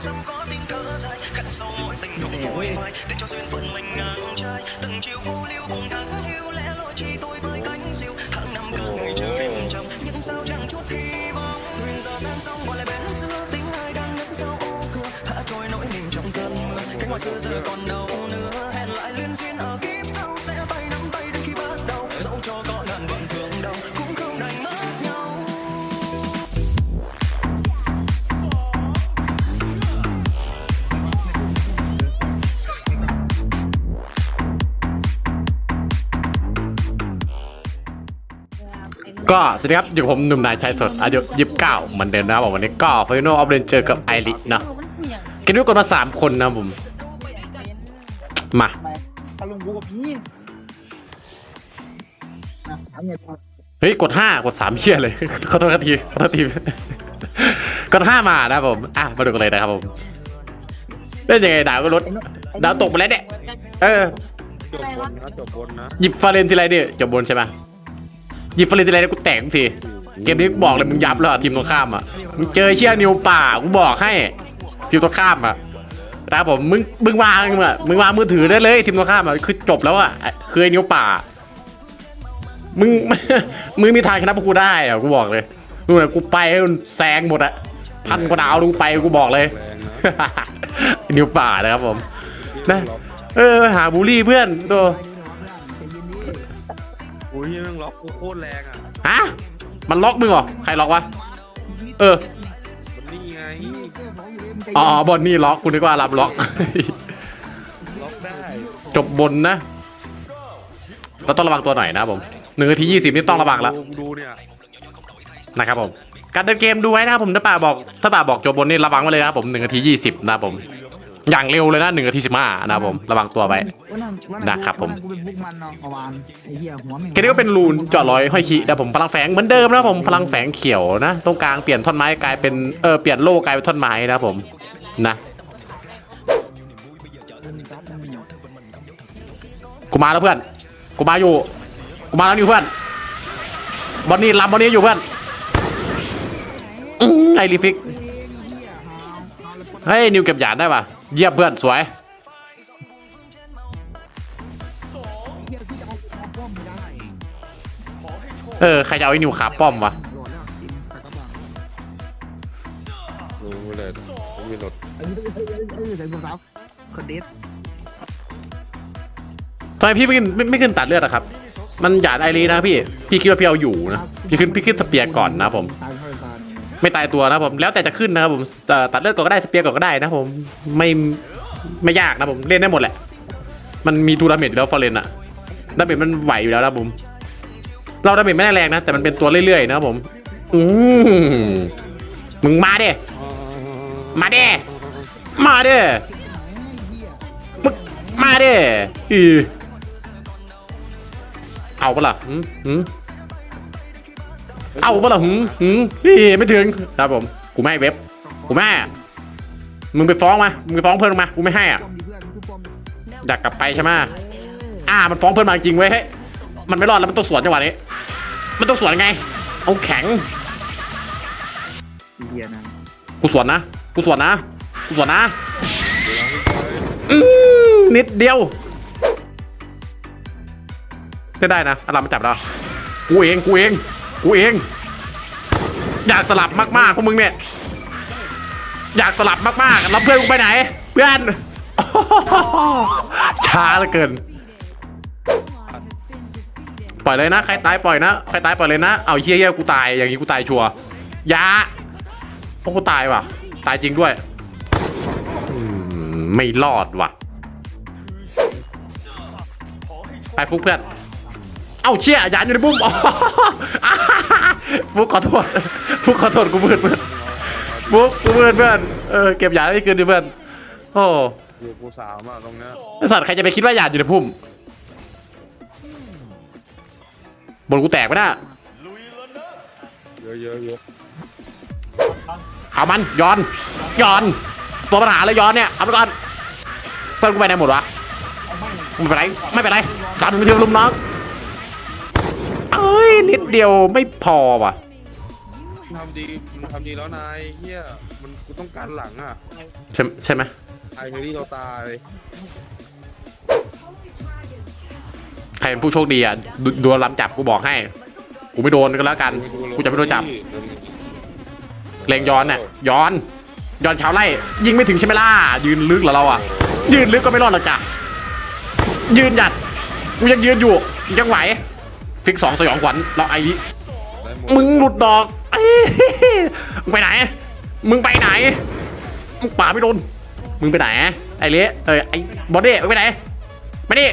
dâm có tiếng thở dài. Khắc sâu mối tình không phôi phai. Để cho duyên phận mình ngang trai. Từng chiều cô liêu buồn thắng hiu lẽ loi chi tôi với cánh diều. Tháng năm cơn người chờ đêm trầm. Nhưng sao chẳng chút hy vọng. Thuyền giờ sang sông gọi lại bến xưa. Tính ai đang đứng sau ô cửa. Thả trôi nỗi niềm trong cơn mưa. Cánh ngoài xưa giờ còn đâu nữa. Hẹn lại liên duyên ở kiếp ก็สวัสดีครับอยู่กับผมหนุ่มนายชายสดอายุยี่สิบเก้าเหมือนเดิมนะครับผมวันนี้ก็ฟ i น a l ออฟเรนเจอกับไอริเนาะเกมนี้กดมาสามคนนะครับผมมาไปตะลุงกูกับพี่นะสามเนี่ยพอเฮ้ยกดห้ากดสามเชี่ยเลยขอโทษทีขอโทษทีกดห้ามานะครับผมอะมาดูกันเลยนะครับผมเล่นยังไงดาวก็ลดดาวตกไปแล้วเนี่ยเออจบบนนะจบบนนะหยิบฟาเรนทีไรเนี่ยจบบนใช่ไหม หยิบฟาเรนทีไรเนี่ยกูแตกทุกทีเกมนี้กูบอกเลยมึงยับแล้วอะทีมตรงข้ามอะมึงเจอเชี่ยนิวป่ากูบอกให้ทีมตรงข้ามอะนะครับผมมึงมึงวางอะมึงวางมือถือได้เลยทีมตรงข้ามอะคือจบแล้วอะคือไอ้นิวป่า มึงมึงมีทางชนะพวกกูได้อะกูบอกเลยดูนะกูไปให้มันแซงหมดอะพันกว่าดาวดูไปกูบอกเลยแรงนะนิวป่านะครับผมนะเออหาบูลลี่เพื่อนตัว อุ้ยแม่งล็อกกูโคตรแรงอะ ฮะ มันล็อกมึงเหรอ ใครล็อกวะ เออ มันนี่ไง อ๋อบนนี่ล็อกคุณนึกว่ารับล็อก ล็อกได้จบบนนะเราต้องระวังตัวหน่อยนะครับผมหนึ่งนาทียี่สิบนี่ต้องระวังแล้ว ดูดูเนี่ยนะครับผม การเดินเกมดูไว้นะครับผมถ้าป่าบอกถ้าป่าบอกจบบนนี่ระวังไว้เลยนะครับผมหนึ่งนาทียี่สิบนะครับผม อย่างเร็วเลยนะหนึ่งนาทีสิบห้านะครับผมระวังตัวไว้นะครับผม กูเป็นบุกมันเนาะเมื่อวานไอ้เหี้ยหัวแม่งเกมนี้ก็เป็นรูนเจาะร้อยห้อยขีนะผมพลังแฝงเหมือนเดิมนะครับผมพลังแฝงเขียวนะตรงกลางเปลี่ยนท่อนไม้กลายเป็นเออเปลี่ยนโล่กลายเป็นท่อนไม้นะครับผมนะกูมาแล้วเพื่อนกูมาอยู่กูมาแล้วนี่เพื่อนบอลนี่ลำบอลนี่อยู่เพื่อนอื้อไอรีฟิกเฮ้ยนิวเก็บหยาดได้ป่ะ เยี่ยมเพื่อนสวย เออ ใครจะเอาไอ้นิวขาป้อมวะดูเลยผมมีรถเออเออใส่ตัวซับคนเด็ดทำไมพี่ไม่ขึ้นไม่ไม่ขึ้นตัดเลือดอะครับ มันหยาดไอรีนะพี่ พี่คิดว่าพี่เอาอยู่นะ พี่ขึ้นพี่ขึ้นสเปียร์ก่อนนะผม ตายเท่าไหร่ ไม่ตายตัวนะผมแล้วแต่จะขึ้นนะครับผมตัดเลือดก็ได้สเปียร์ก็ได้นะผมไม่ไม่ยากนะผมเล่นได้หมดแหละ มันมีทูดาเมจแล้วฟอร์เรนอะดาเมจมันไหวอยู่แล้วนะผม เราดาเมจไม่ได้แรงนะ แต่มันเป็นตัวเรื่อยๆนะครับผม อืมมึงมาเด้มาเด้มาเด้มึงมาเด้อีเอาปะล่ะหืมหืม เอาปะล่ะหืมหืมอีไม่ถึงครับผมกูไม่ให้เว็บกูไม่ให้อะมึงไปฟ้องมามึงไปฟ้องเพื่อนมากูไม่ให้อะป้อมดิเพื่อนกูป้อมอยากกลับไปใช่ไหมอ่ามันฟ้องเพื่อนมาจริงเว้ยเฮ้ยมันไม่รอดแล้วมันต้องสวนจังหวะนี้ มันต้องสวนไง เอาแข็งไอ้เหี้ยนะกูสวนนะกูสวนนะกูสวนนะอืมนิดเดียวได้ได้นะอารามมาจับเรากูเองกูเอง กูเอง อยากสลับมากๆพวกมึงเนี่ยอยากสลับมากๆแล้วเพื่อนกูไปไหน เพื่อนช้าเหลือเกิน ปล่อยเลยนะ ใครตายปล่อยนะใครตายปล่อยเลยนะเอาเฮี้ยเฮี้ยกูตายอย่างนี้กูตายชัวร์ยาพวกกูตายว่ะ ตายจริงด้วยไม่รอดว่ะไปฟุกเพื่อน เอ้าเชี่ยยานอยู่ในบุ้มอ๋อฟุกขอโทษฟุกขอโทษกูเพื่อนเพื่อนฟุกกูเพื่อนเพื่อนเออเก็บยานได้คืนดิเพื่อนโอ้อยู่กูสามอะตรงเนี้ยไอสัตว์ใครจะไปคิดว่ายานอยู่ในพุ่มบนกูแตกไปนะเยอะเยอะเยอะเอามันย้อนย้อน ตัวปัญหาเลยย้อนเนี่ยเอาไปก่อนเพื่อนกูไปไหนหมดวะไม่เป็นไรไม่เป็นไรสามนาทีลุมน้อง นิดเดียวไม่พอว่ะมึงทำดีมึงทำดีแล้วนายเฮียมันกูต้องการหลังอะใช่ใช่ไหมไอเฮรี่เราตายใครเป็นผู้โชคดีอะดโดนลำจับกูบอกให้ กูไม่โดนก็แล้วกัน กูจะไม่โดนจับ เลงย้อนเนี่ยย้อน ย้อนชาวไร่ยิงไม่ถึงใช่ไหมล่ะ ยืนลึกเหรอเราอะ ยืนลึกก็ไม่รอดหรอกจ้ะยืนหยัด กูยังยืนอยู่ยังไหว ฟิกสองสยองขวัญเราไอ้ได้หดมึงหลุดดอกเอ้ยมึงไปไหน มึงไปไหนมึงป่าไม่โดน มึงไปไหน ไอ้เละเออไอ้บอดี้มึงไปไหนไปดิ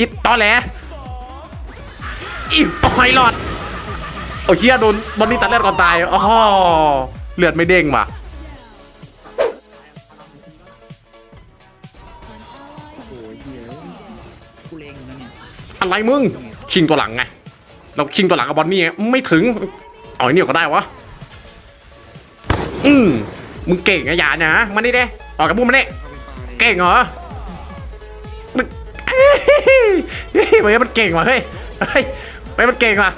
อิดตอแหลอีโอ้ยหลอดโอ้ยเฮียโดนบอดี้ตัดเลือดก่อนตายอ๋อเลือดไม่เด้งว่ะ เลงอะเนี่ยอะไรมึงชิงตัวหลังไงเราชิงตัวหลังกับบอลนี่ไงไม่ถึงเอาไอ้นี่ก็ได้วะอืมมึงเก่งไงอย่านะมานี่เด้ออกกับบุ้มมาเด้เข้าไปตายเก่งเหรอมึงเฮ้ยเฮ้ยมันเก่งว่ะเฮ้ยเฮ้ยมันเก่งว่ะ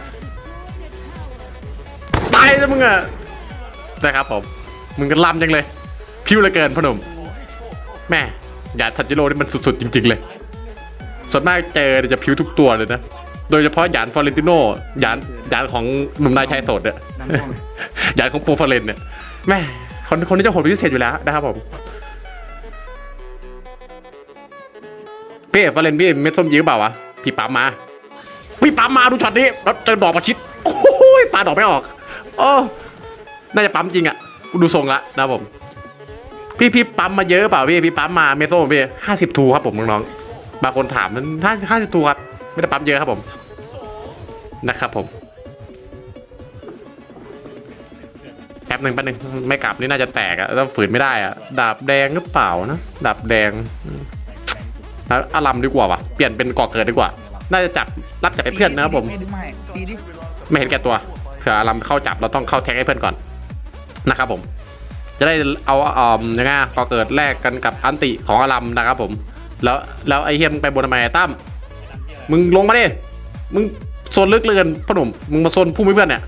ตายซะมึงอะนะครับผมมึงก็ล้ำจังเลยพิ้วเหลือเกินพ่อหนุ่มแม่ยาทันจิโร่นี่มันสุดๆจริงๆเลย ส่วนมากเจอเนี่ยจะพิ้วทุกตัวเลยนะ โดยเฉพาะหยานฟอเรนติโนหยานหยานของหนุ่มนายชายโสดเนี่ยดันป้อมหยานของโปรฟาเรนเนี่ยแม่คนคนนี้จะโหดเป็นพิเศษอยู่แล้วนะครับผมพี่ฟาเรนพี่เม็ดส้มยื้อเปล่าวะพี่ปั๊มมา พี่ปั๊มมาดูช็อตนี้แล้วเจอดอกประชิดโอ้ยปาดอกไม่ออกโอ้น่าจะปั๊มจริงอะกูดูทรงละนะครับผม พี่พี่ปั๊มมาเยอะเปล่าพี่พี่ปั๊มมาเมโซ่พี่ห้าสิบทูครับผมน้องๆ บางคนถามมันห้าห้าสิบทูครับไม่ได้ปั๊มเยอะครับผมนะครับผมแป๊บหนึ่งแป๊บหนึ่งไม่กลับนี่น่าจะแตกอะต้องฝืนไม่ได้อะดาบแดงหรือเปล่านะดาบแดงแล้วอารัมดีกว่าวะเปลี่ยนเป็นก่อเกิดดีกว่า น่าจะจับรับจับไอ้เพื่อนนะครับผมไม่เห็นแก่ตัวเผื่ออารัมเข้าจับเราต้องเข้าแทงให้เพื่อนก่อนนะครับผม จะได้เอาอ่อมยังไงก่อเกิดแลกกันกับอันติของอารัมนะครับผม แล้วแล้วไอ้เฮียมงไปบนทำไมตั้มมึงลงมาดิมึงโซนลึกเลยกันพ่อหนุ่มมึงมาโซนผู้มีเพื่อนเนี่ย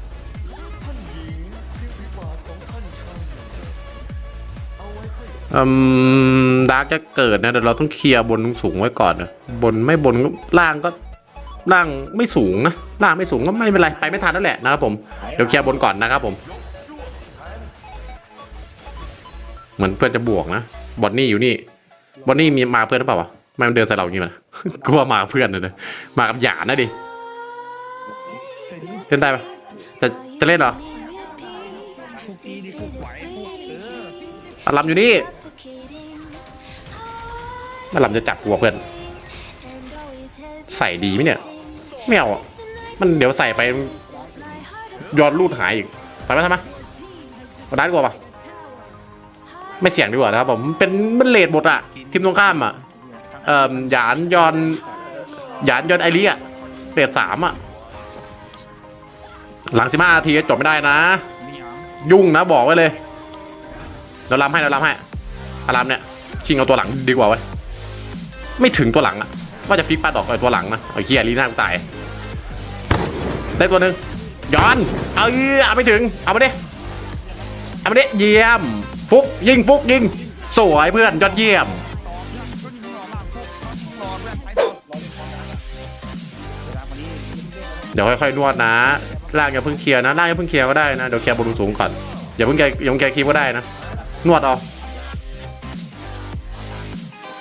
อืมดาร์กจะเกิดนะเดี๋ยวเราต้องเคลียร์บนสูงไว้ก่อนนะบนไม่บนก็ล่างก็ล่างไม่สูงนะล่างไม่สูงก็ไม่เป็นไรไปไม่ทันนั่นแหละนะครับผมเดี๋ยวเคลียร์บนก่อนนะครับผม เหมือนเพื่อนจะบวกนะบอนนี่อยู่นี่ บอนนี่มีมาเพื่อนหรือเปล่าวะไม่มันเดินใส่เราอย่างนี้มันกลัวมาเพื่อนเลยนะมากับหยาดนะดิเล่นได้ปะจะจะเล่นเหรอพวกดีดิพวกไหวพวกเอออารัมอยู่นี่อารัมจะจับกลัวเพื่อน ใส่ดีไหมเนี่ยไม่เอามันเดี๋ยวใส่ไปย้อนรูดหายอีกใส่ไปทำไมเอาได้กว่าปะ ไม่เสี่ยงดีกว่านะครับผมเป็นมันเลดหมดอะทีมตรงข้ามอะเอ่อหยานยอนหยานยอนไอรีอะเลดสามอะหลังสิบห้านาทีจบไม่ได้นะ ยุ่งนะบอกไว้เลยเราลำให้เราลำให้อารามเนี่ยชิงเอาตัวหลังดีกว่าเว้ไม่ถึงตัวหลังอะว่าจะฟิกปัดอกไปตัวหลังนะไอเฮียลีน่ากูตายได้ตัวหนึ่งย้อน เอาเอเอาไม่ถึง เอามาดิ เอามาดิ เยี่ยม ฟุกยิงฟุกยิง สวยเพื่อนยอดเยี่ยม เดี๋ยวค่อยๆนวดนะล่างอย่าเพิ่งเคลียร์นะล่างอย่าเพิ่งเคลียร์ก็ได้นะเดี๋ยวเคลียร์บนสูงก่อนอย่าเพิ่งแกอย่าเพิ่งแกคีบก็ได้นะนวดเอา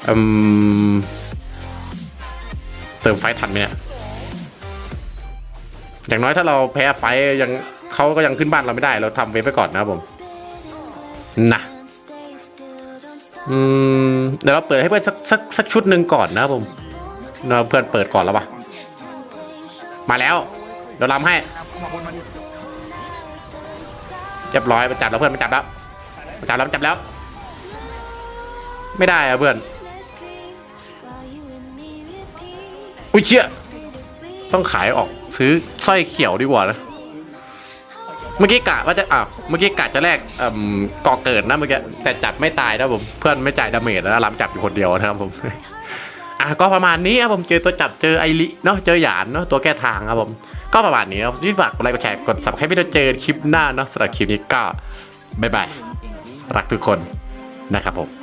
อืมเติมไฟทันไหมเนี่ยอย่างน้อยถ้าเราแพ้ไฟยังเขาก็ยังขึ้นบ้านเราไม่ได้ เราทำเวฟไปก่อนนะครับผม นะอืมเดี๋ยวเราเปิดให้เพื่อนสักสักสักชุดหนึ่งก่อนนะผมเราเพื่อนเปิดก่อนแล้วปะมาแล้ว เดี๋ยวรำให้เรียบร้อยมาจับแล้วเพื่อนมาจับแล้วมาจับแล้วมาจับแล้ว ไม่ได้อะเพื่อนอุ้ยเชี่ยต้องขายออกซื้อสร้อยเขียวดีกว่านะ เมื่อกี้กะว่าจะอะเมื่อกี้กะจะแลกเอ่มก่อเกิดนะเมื่อกี้แต่จับไม่ตายนะผมเพื่อนไม่จ่ายดาเมจนะรำจับอยู่คนเดียวนะครับผมอะก็ประมาณนี้ครับผมเจอตัวจับเจอไอริเนาะเจอหยานเนาะตัวแก้ทางครับผมก็ประมาณนี้นะครับที่ฝากกดไลค์กดแชร์กดสับให้พี่เราเจอคลิปหน้าเนาะสำหรับคลิปนี้ก็บ๊ายบายรักทุกคนนะครับผม